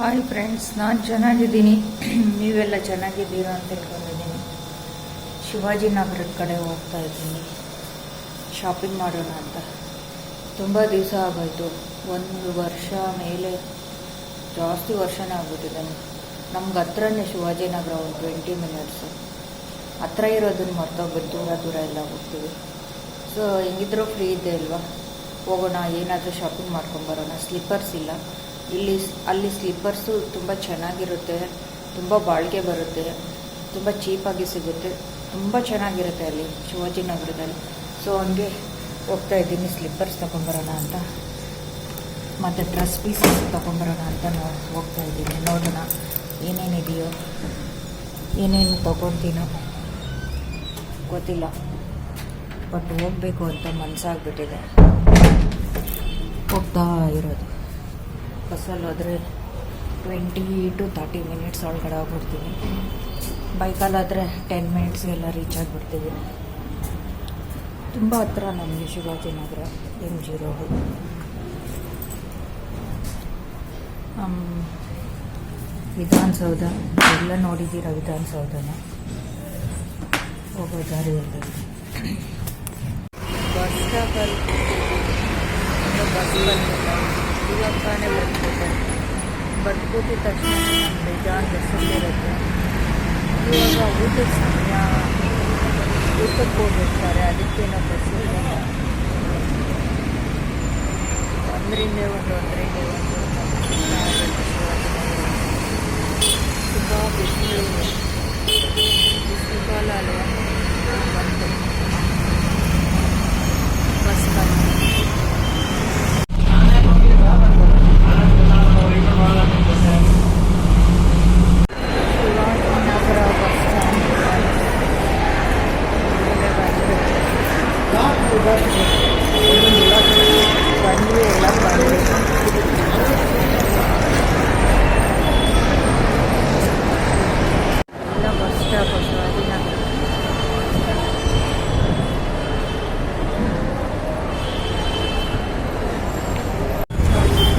Hi friends ನಾನು ಚೆನ್ನಾಗಿದ್ದೀನಿ. ನೀವೆಲ್ಲ ಚೆನ್ನಾಗಿದ್ದೀರಾ ಅಂತ ತಿಳ್ಕೊಂಡಿದ್ದೀನಿ. ಶಿವಾಜಿನಗರದ ಕಡೆ ಹೋಗ್ತಾ ಇದ್ದೀನಿ. ಶಾಪಿಂಗ್ ಮಾಡೋಣ ಅಂತ. ತುಂಬ ದಿವಸ ಆಗೋಯ್ತು. ಒಂದು ವರ್ಷ ಮೇಲೆ ಜಾಸ್ತಿ ವರ್ಷನೇ ಆಗ್ಬಿಟ್ಟಿದೆ. ನಮ್ಗೆ ಹತ್ರನೇ ಶಿವಾಜಿನಗರ ಒಂದು ಟ್ವೆಂಟಿ ಮಿನಿಟ್ಸು ಹತ್ರ ಇರೋದನ್ನ ಮರ್ತೋಗ್ಬಿಟ್ಟು ದೂರ ದೂರ ಎಲ್ಲ ಹೋಗ್ತೀವಿ. ಸೊ ಹೆಂಗಿದ್ರೂ ಫ್ರೀ ಇದ್ದೆ ಅಲ್ವಾ ಹೋಗೋಣ, ಏನಾದರೂ ಶಾಪಿಂಗ್ ಮಾಡ್ಕೊಂಬರೋಣ ಸ್ಲಿಪ್ಪರ್ಸ್ ಇಲ್ಲ. ಇಲ್ಲಿ ಅಲ್ಲಿ ಸ್ಲಿಪ್ಪರ್ಸು ತುಂಬ ಚೆನ್ನಾಗಿರುತ್ತೆ, ತುಂಬ ಬಾಳಿಕೆ ಬರುತ್ತೆ, ತುಂಬ ಚೀಪಾಗಿ ಸಿಗುತ್ತೆ, ತುಂಬ ಚೆನ್ನಾಗಿರುತ್ತೆ ಅಲ್ಲಿ ಶಿವಾಜಿನಗರದಲ್ಲಿ ಸೊ ಹಂಗೆ ಹೋಗ್ತಾ ಇದ್ದೀನಿ ಸ್ಲಿಪ್ಪರ್ಸ್ ತೊಗೊಂಬರೋಣ ಅಂತ. ಮತ್ತು ಡ್ರೆಸ್ ಪೀಸಸ್ ತೊಗೊಂಬರೋಣ ಅಂತ ನೋ ಹೋಗ್ತಾ ಇದ್ದೀನಿ, ನೋಡೋಣ ಏನೇನಿದೆಯೋ, ಏನೇನು ತೊಗೊತೀನೋ. ಗೊತ್ತಿಲ್ಲ, ಬಟ್ ಹೋಗಬೇಕು ಅಂತ ಮನಸ್ಸಾಗ್ಬಿಟ್ಟಿದೆ ಹೋಗ್ತಾ ಇರೋದು. ಬಸ್ಸಲ್ಲಿ ಹೋದರೆ ಟ್ವೆಂಟಿ ಟು ತರ್ಟಿ ಮಿನಿಟ್ಸ್ ಒಳಗಡೆ ಹೋಗ್ಬಿಡ್ತೀನಿ ಬೈಕಲ್ಲಾದರೆ ಟೆನ್ ಮಿನಿಟ್ಸ್ಗೆಲ್ಲ ರೀಚ್ ಆಗಿಬಿಡ್ತೀವಿ. ತುಂಬ ಹತ್ರ ನಮಗೆ Shivajinagar M G road Vidhana Soudha, ಎಲ್ಲ ನೋಡಿದ್ದೀರ ವಿಧಾನಸೌಧನ? ಹೋಗೋ ದಾರಿಯಲ್ಲಿ ಬಸ್ ಸ್ಟಾಪಲ್ಲಿ ಬಸ್ ಬಂದಿಲ್ಲ ಇವಾಗ ತಾನೇ ಬಂದ್ಬಿಟ್ಟೆ ಬಟ್ ಕೂತಿದ ತಕ್ಷಣ ನಮ್ಗೆ ಬೇಜಾನ್ ಬಸ್ಸಲ್ಲಿರುತ್ತೆ ಇವಾಗ ಊಟದ ಸಮಯ ಊಟಕ್ಕೆ ಹೋಗಿರ್ತಾರೆ ಅದಕ್ಕೆ ನಾವು ಬಸ್ಸಿಲ್ಲ ಒಂದರಿಂದ ಒಂದು ಒಂದರಿಂದ ಒಂದು ತುಂಬ ಬಿಸಿಲು ಬಿಸಿಲು ಕಾಲ ಅಲ್ವಾ ಬಂತು ಬಸ್ ಬಂತು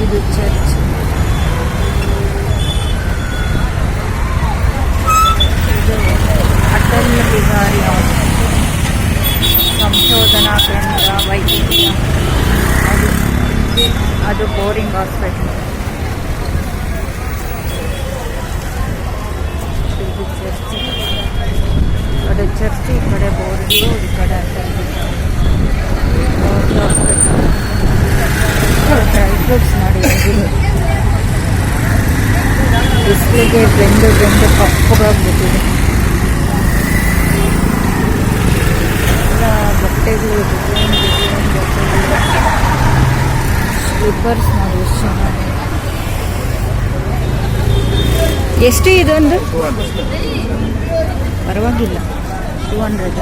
ಇದು ಸಂಶೋಧನಾ ಕೇಂದ್ರ ವೈದ್ಯಕೀಯ ಅದು ಬೋರಿಂಗ್ ಹಾಸ್ಪಿಟಲ್ ಫ್ರೂಟ್ಸ್ ಮಾಡಿ ಬಿಸಿಲಿಗೆ ಬೆಂದು ಬೆಂದು ಕಪ್ಪುಗಳಾಗ್ಬಿಟ್ಟಿದೆ ಎಲ್ಲ ಬಟ್ಟೆಗಳು ಡಿಸೈನ್ ಡಿಸೈನ್ ಬಟ್ಟೆಗಳು ಸ್ಲಿಪ್ಪರ್ಸ್ ನೋಡಿ ಎಷ್ಟು ಚೆನ್ನಾಗಿದೆ. ಎಷ್ಟು ಇದೊಂದು? ಪರವಾಗಿಲ್ಲ. ಟೂ ಹಂಡ್ರೆಡ್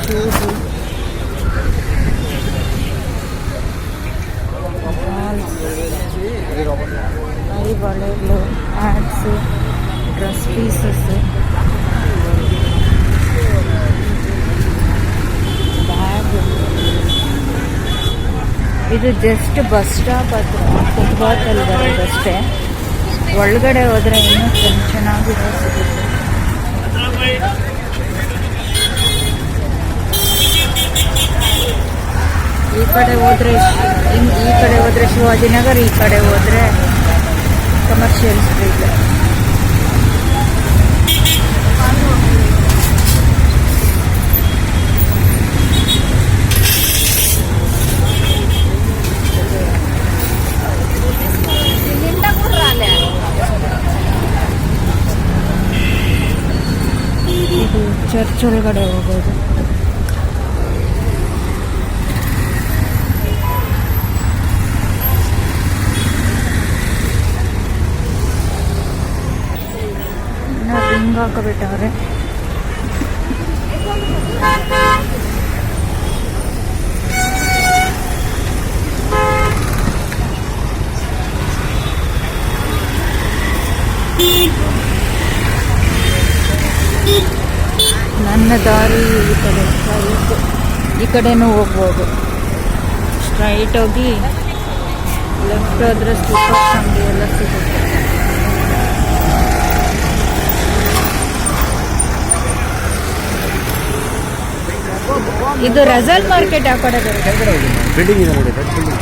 ಶೂಸು ಕೈ ಬಳೆಗಳು ಹ್ಯಾಟ್ಸು ಡ್ರೆಸ್ ಪೀಸಸ್ಸು ಬ್ಯಾಗು ಇದು ಜಸ್ಟ್ ಬಸ್ ಸ್ಟಾಪ್ ಹತ್ರ ಫುಟ್ಪಾತಲ್ಲಿ ಬರೋದಷ್ಟೇ ಒಳಗಡೆ ಹೋದರೆ ಇನ್ನೂ ಚೆನ್ನ ಚೆನ್ನಾಗಿ ಈ ಕಡೆ ಹೋದ್ರೆ ಈ ಕಡೆ ಹೋದ್ರೆ ಶಿವಾಜಿನಗರ್, ಈ ಕಡೆ ಹೋದ್ರೆ ಕಮರ್ಷಿಯಲ್ ಸ್ಟ್ರೀಟ್ ಇದು ಚರ್ಚ್ ಒಳಗಡೆ ಹೋಗೋದು. ಇನ್ನು ರಿಂಗ್ ಹಾಕಬಿಟ್ಟವ್ರೆ ನನ್ನ ದಾರಿ ಈ ಕಡೆ. ಸ್ಟ್ರೈಟ್ ಈ ಕಡೆನೂ ಹೋಗ್ಬೋದು. ಸ್ಟ್ರೈಟ್ ಹೋಗಿ ಲೆಫ್ಟ್ ಹೋದ್ರೆ ಸ್ಲೀಪರ್ಸ್ ಅಂಗಡಿ ಎಲ್ಲ ಸಿಗುತ್ತೆ. ಇದು ರಜಲ್ ಮಾರ್ಕೆಟ್ ಆ ಕಡೆ ಬರುತ್ತೆ? ಬಿಲ್ಡಿಂಗ್ ಇದೆ ನೋಡಿ ಬಿಲ್ಡಿಂಗ್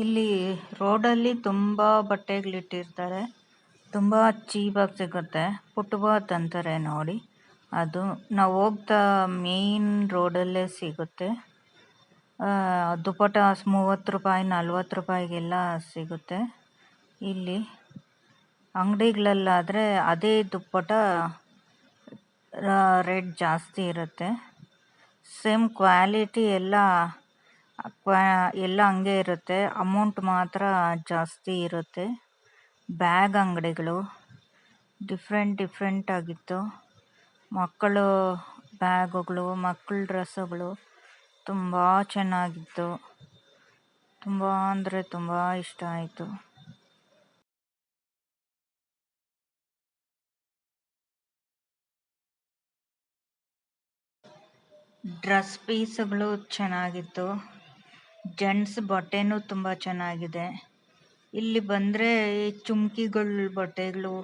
ಇಲ್ಲಿ ರೋಡಲ್ಲಿ ತುಂಬ ಬಟ್ಟೆಗಳಿಟ್ಟಿರ್ತಾರೆ ತುಂಬ ಚೀಪಾಗಿ ಸಿಗುತ್ತೆ. ಪುಟ್ಬಾತ್ ಅಂತಾರೆ ನೋಡಿ. ಅದು ನಾವು ಹೋಗ್ತಾ ಮೇನ್ ರೋಡಲ್ಲೇ ಸಿಗುತ್ತೆ. ಆ, ದುಪ್ಪಟ ಮೂವತ್ತು ರೂಪಾಯಿ ನಲ್ವತ್ತು ರೂಪಾಯಿಗೆಲ್ಲ ಸಿಗುತ್ತೆ. ಇಲ್ಲಿ ಅಂಗಡಿಗಳಲ್ಲಾದರೆ ಅದೇ ದುಪ್ಪಟ ರೇಟ್ ಜಾಸ್ತಿ ಇರುತ್ತೆ. ಸೇಮ್ ಕ್ವಾಲಿಟಿ ಎಲ್ಲ ಕ್ವಾ ಎಲ್ಲ ಹಂಗೆ ಇರುತ್ತೆ. ಅಮೌಂಟ್ ಮಾತ್ರ ಜಾಸ್ತಿ ಇರುತ್ತೆ. ಬ್ಯಾಗ್ ಅಂಗಡಿಗಳು ಡಿಫ್ರೆಂಟ್ ಡಿಫ್ರೆಂಟ್ ಆಗಿತ್ತು. ಮಕ್ಕಳು ಬ್ಯಾಗುಗಳು, ಮಕ್ಕಳ ಡ್ರೆಸ್ಸುಗಳು ತುಂಬ ಚೆನ್ನಾಗಿತ್ತು. ತುಂಬ ಅಂದರೆ ತುಂಬ ಇಷ್ಟ ಆಯಿತು. ಡ್ರೆಸ್ ಪೀಸುಗಳು ಚೆನ್ನಾಗಿತ್ತು. ಜೆಂಟ್ಸ್ ಬಟ್ಟೆನೂ ತುಂಬ ಚೆನ್ನಾಗಿದೆ. ಇಲ್ಲಿ ಬಂದರೆ ಚುಮ್ಕಿಗಳ ಬಟ್ಟೆಗಳು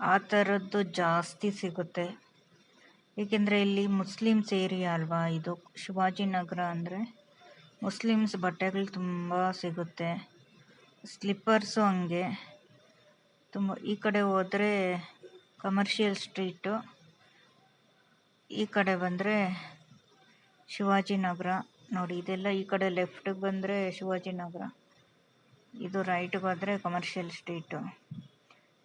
ಆ ಥರದ್ದು ಜಾಸ್ತಿ ಸಿಗುತ್ತೆ. ಏಕೆಂದರೆ ಇಲ್ಲಿ ಮುಸ್ಲಿಮ್ಸ್ ಏರಿಯಾ ಅಲ್ವಾ ಇದು? ಶಿವಾಜಿನಗರ ಅಂದರೆ ಮುಸ್ಲಿಮ್ಸ್ ಬಟ್ಟೆಗಳು ತುಂಬ ಸಿಗುತ್ತೆ. ಸ್ಲಿಪ್ಪರ್ಸು ಹಂಗೆ. ತುಂಬ, ಈ ಕಡೆ ಹೋದರೆ ಕಮರ್ಷಿಯಲ್ ಸ್ಟ್ರೀಟು. ಈ ಕಡೆ ಬಂದರೆ ಶಿವಾಜಿನಗರ ನೋಡಿ, ಇದೆಲ್ಲ ಈ ಕಡೆ ಲೆಫ್ಟಿಗೆ ಬಂದರೆ ಶಿವಾಜಿನಗರ ಇದು ರೈಟ್ಗೆ ಹೋದರೆ ಕಮರ್ಷಿಯಲ್ ಸ್ಟ್ರೀಟು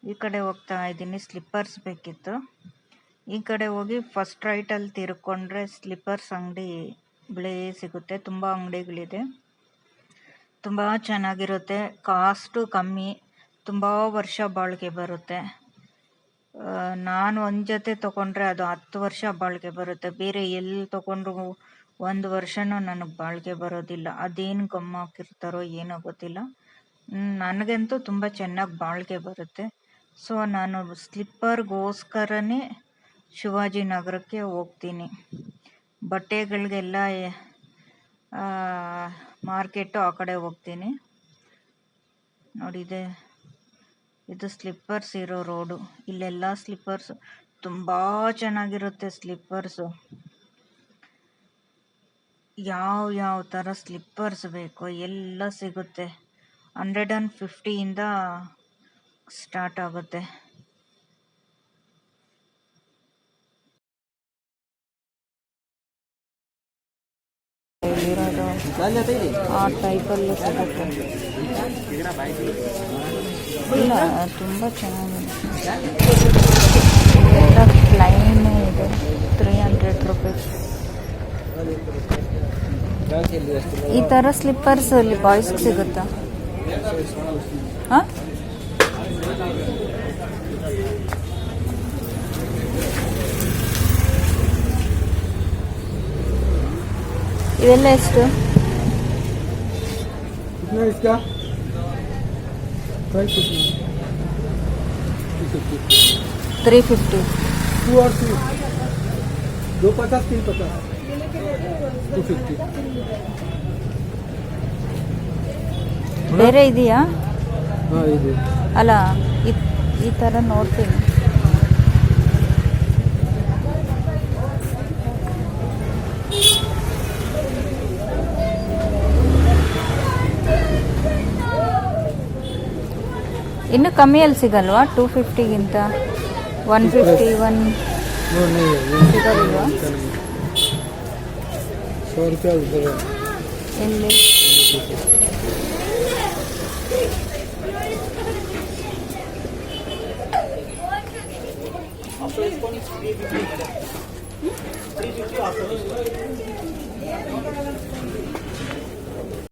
ಈ ಕಡೆ ಹೋಗ್ತಾ ಇದ್ದೀನಿ ಸ್ಲಿಪ್ಪರ್ಸ್ ಬೇಕಿತ್ತು. ಈ ಕಡೆ ಹೋಗಿ ಫಸ್ಟ್ ರೈಟಲ್ಲಿ ತಿರ್ಕೊಂಡ್ರೆ ಸ್ಲಿಪ್ಪರ್ಸ್ ಅಂಗಡಿ ಬಿಳಿ ಸಿಗುತ್ತೆ, ತುಂಬ ಅಂಗಡಿಗಳಿದೆ. ತುಂಬ ಚೆನ್ನಾಗಿರುತ್ತೆ ಕಾಸ್ಟು ಕಮ್ಮಿ, ತುಂಬ ವರ್ಷ ಬಾಳಿಕೆ ಬರುತ್ತೆ. ನಾನು ಒಂದು ಜೊತೆ ತೊಗೊಂಡ್ರೆ ಅದು ಹತ್ತು ವರ್ಷ ಬಾಳಿಕೆ ಬರುತ್ತೆ. ಬೇರೆ ಎಲ್ಲಿ ತೊಗೊಂಡ್ರು ಒಂದು ವರ್ಷನೂ ನನಗೆ ಬಾಳಿಕೆ ಬರೋದಿಲ್ಲ. ಅದೇನು ಗಮ್ ಹಾಕಿರ್ತಾರೋ ಏನೋ ಗೊತ್ತಿಲ್ಲ. ನನಗಂತೂ ತುಂಬ ಚೆನ್ನಾಗಿ ಬಾಳಿಕೆ ಬರುತ್ತೆ. ಸೊ, ನಾನು ಸ್ಲಿಪ್ಪರ್ಗೋಸ್ಕರನೇ ಶಿವಾಜಿನಗರಕ್ಕೆ ಹೋಗ್ತೀನಿ. ಬಟ್ಟೆಗಳಿಗೆಲ್ಲ ಮಾರ್ಕೆಟು ಆ ಕಡೆ ಹೋಗ್ತೀನಿ. ನೋಡಿದೆ ಇದು ಸ್ಲಿಪ್ಪರ್ಸ್ ಇರೋ ರೋಡು. ಇಲ್ಲೆಲ್ಲ ಸ್ಲಿಪ್ಪರ್ಸ್. ತುಂಬ ಚೆನ್ನಾಗಿರುತ್ತೆ ಸ್ಲಿಪ್ಪರ್ಸು. ಯಾವ ಯಾವ ಥರ ಸ್ಲಿಪ್ಪರ್ಸ್ ಬೇಕೋ ಎಲ್ಲ ಸಿಗುತ್ತೆ. ಹಂಡ್ರೆಡ್ ಆ್ಯಂಡ್ ಫಿಫ್ಟಿಯಿಂದ ಸ್ಟಾರ್ಟ್ ಆಗುತ್ತೆ. ಆ ಟೈಪಲ್ಲೂ ಸಿಗುತ್ತೆ. ಇಲ್ಲ, ತುಂಬ ಚೆನ್ನಾಗಿದೆ. ಪ್ಲೈನೇ ಇದೆ ತ್ರೀ ಹಂಡ್ರೆಡ್ ರುಪೀಸ್ ಈ ಥರ ಸ್ಲಿಪ್ಪರ್ಸ್ ಇಲ್ಲಿ ಬಾಯ್ಸ್ಗೆ ಸಿಗುತ್ತಾ ಹಾಂ ಇವೆಲ್ಲ ಎಷ್ಟು कितना है इसका प्राइस कितना ತ್ರೀ ಫಿಫ್ಟಿ टू और थ्री दो पचास तीन पचास ಟು ಫಿಫ್ಟಿ ಬೇರೆ ಇದೆಯಾ? ಅಲ್ಲ ಈ ಥರ ನೋಡ್ತೀನಿ. ಇನ್ನು ಕಮ್ಮಿಯಲ್ಲಿ ಸಿಗಲ್ವಾ? ಟೂ ಫಿಫ್ಟಿಗಿಂತ ಒನ್ ಫಿಫ್ಟಿ ಒನ್ ಸಿಗಲ್ವಾ? सौ रुपया उधर है